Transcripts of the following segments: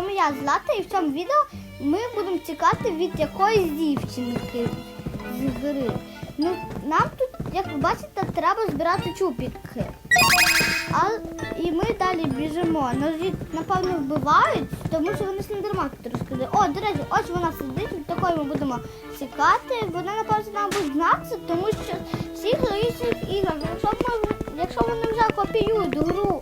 вами я Злата, і в цьому відео ми будемо тікати від якоїсь дівчинки з гри. Ну, нам тут, як ви бачите, треба збирати чупіки. А, і ми далі біжимо. Нас, їх, напевно, вбивають, тому що вони слендермаркет розказали. О, до речі, ось вона сидить, від такої ми будемо тікати. Вона, напевно, нам буде знатися, тому що всіх інших іграх, якщо, ми, якщо вони вже копіюють гру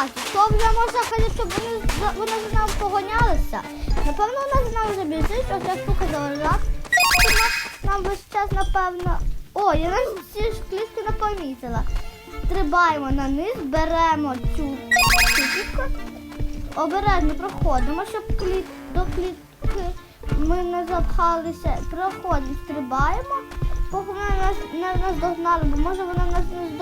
тікати, то вже можна казати, щоб вони, вони за нами погонялися. Напевно, вона за нами вже біжить, ось я штука заважав. Нам весь час, напевно. О, я навіть ці ж клітки не помітила. Стрибаємо на низ, беремо цю штучку, обережно проходимо, щоб кліт, до клітки ми не запхалися. Проходимо, стрибаємо, поки вона нас не нас догнала, бо може вона нас не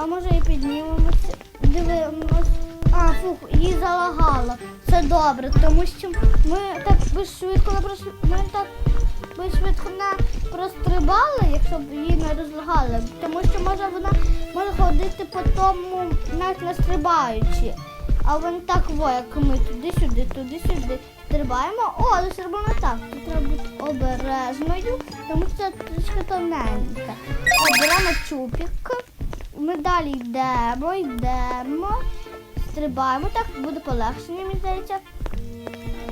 А може і піднімемося. Дивимось. А, фух, її залагало. Це добре, тому що ми так би швидко не пройшли. Ми так би швидко не прострибали, якщо б її не розлагали. Тому що може вона може ходити по тому, навіть не стрибаючи. А вони так во, як ми туди-сюди, туди-сюди стрибаємо. О, але зробимо так. Треба бути обережною, тому що це трішки тоненьке. Оберемо чупік. Ми далі йдемо, йдемо, стрибаємо, так буде полегшення, мені здається.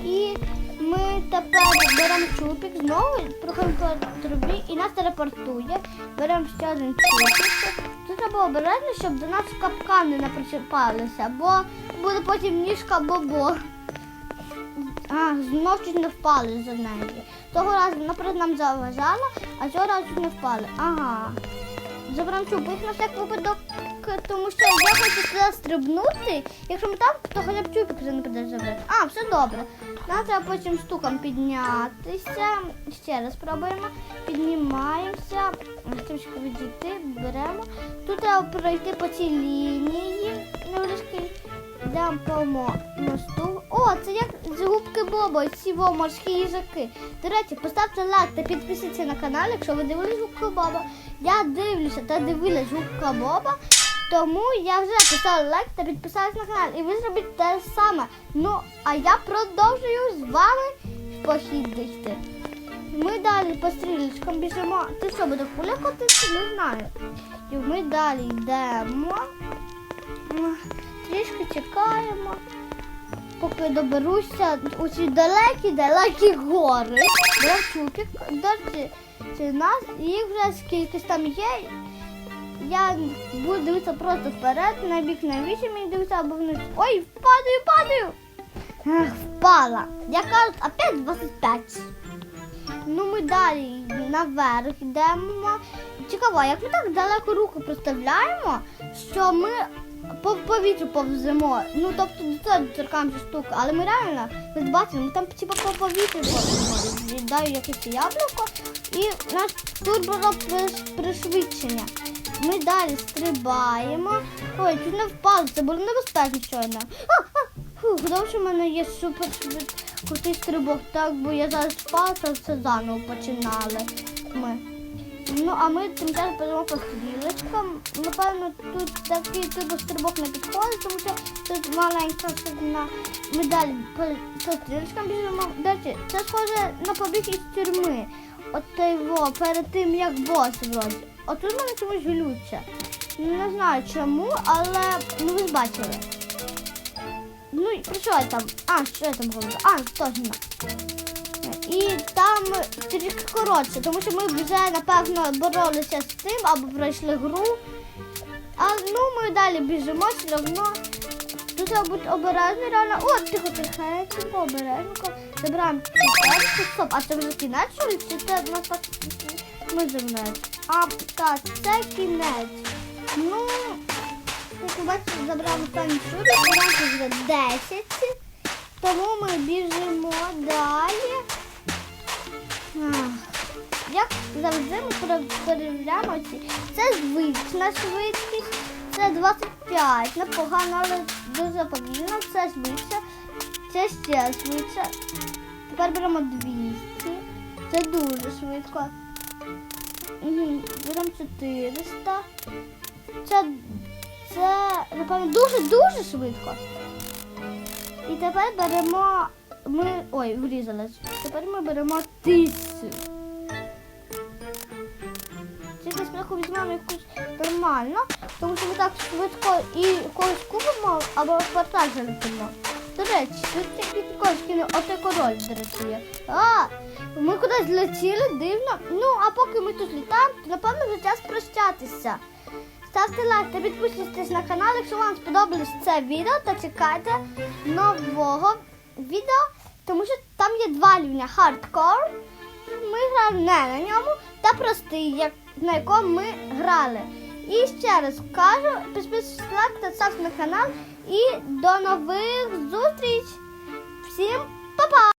І ми тепер беремо чупік, знову проходимо по трубі і нас телепортує. Беремо ще один чупік. Тут треба обережно, щоб до нас капкани не причіпалися, бо буде потім ніжка бобо. А, знов чуть не впали за нею. Того разу, наприклад, нам заважала, а цього разу не впали. Ага. Заберемо чупик на всяк випадок, тому що я хочу сюди стрибнути. Якщо ми там, то хоча б чупик вже не придеться забрати. А, все добре. Нам треба потім штукам піднятися. Ще раз спробуємо. Піднімаємося. Трішки відійти, беремо. Тут треба пройти по цій лінії невеличкій. Йдемо по мосту. О, це як з губки Боба, ці во морські їжаки. До речі, поставте лайк та підпишіться на канал, якщо ви дивились губку Боба. Я дивлюся та дивилась губка Боба, тому я вже поставила лайк та підписалась на канал. І ви зробіть те саме. Ну, а я продовжую з вами в похід йти. Ми далі по стрілечкам біжимо. Ти що, буде куля котитися? Не знаю. І ми далі йдемо. Трішки чекаємо, поки доберуся у ці далекі-далекі гори. Беремо чупік. До нас, їх вже скількись там є. Я буду дивитися просто вперед, на бік на вічі мені дивитися, або вниз. Ой, падаю, падаю! Ах, впала. Я кажу, опять 25. Ну, ми далі наверх йдемо. Цікаво, як ми так далеко руку проставляємо, що ми по повітрю повземо. Ну, тобто до цього доторкаємося штуки, але ми реально, ви бачите, ми там типу, по повітрю повземо. Віддаю якесь яблуко і наш турбо пришвидшення. Ми далі стрибаємо. Ой, чуть не впали, це було небезпечно щойно. Добре, що в мене є супер крутий стрибок, так, бо я зараз впала, то все заново починали ми. Ну, а ми тим часом підемо по стрілочкам. Напевно, тут такий типу стрибок не підходить, тому що тут маленька сигна. Ми далі по, стрілочкам біжимо. Речі, це схоже на побіг із тюрми. От во, перед тим як бос вроді. От мене чомусь глюче. Не знаю чому, але ну ви ж бачили. Ну, про що я там? А, що я там говорю? А, точно. І там трішки коротше, тому що ми вже, напевно, боролися з цим або пройшли гру. А ну ми далі біжимо все одно. Тут треба бути обережно, реально. О, тихо, тихенько, обережненько. Забираємо цукерку. Стоп, а це вже кінець, що ли? Чи це нас так ми забираємо? А, так, це кінець. Ну, як ви бачите, забрали у нас вже 10. Тому ми біжимо далі. Як завжди ми перевіряємо. Це звична швидкість, це 25. Непогано, але дуже повільно. Це швидше. Це ще швидше. Тепер беремо 200. Це дуже швидко. Беремо 400. Це, це, напевно, дуже-дуже швидко. І тепер беремо. Ми. Ой, врізалась. Тепер ми беремо тисячу. Тільки спочатку візьмемо якусь нормально, тому що ми так швидко і когось купимо або квартал залетимо. До речі, тут такі прикольські, отой король, до речі, є. А, ми кудись злетіли, дивно. Ну, а поки ми тут літаємо, то напевно вже час прощатися. Ставте лайк та підписуйтесь на канал, якщо вам сподобалось це відео, то чекайте нового відео, тому що там є два рівня хардкор. Ми грали не на ньому та простий, як, на якому ми грали. І ще раз кажу, підписуйтесь та ставте на канал. І до нових зустріч. Всім па-па!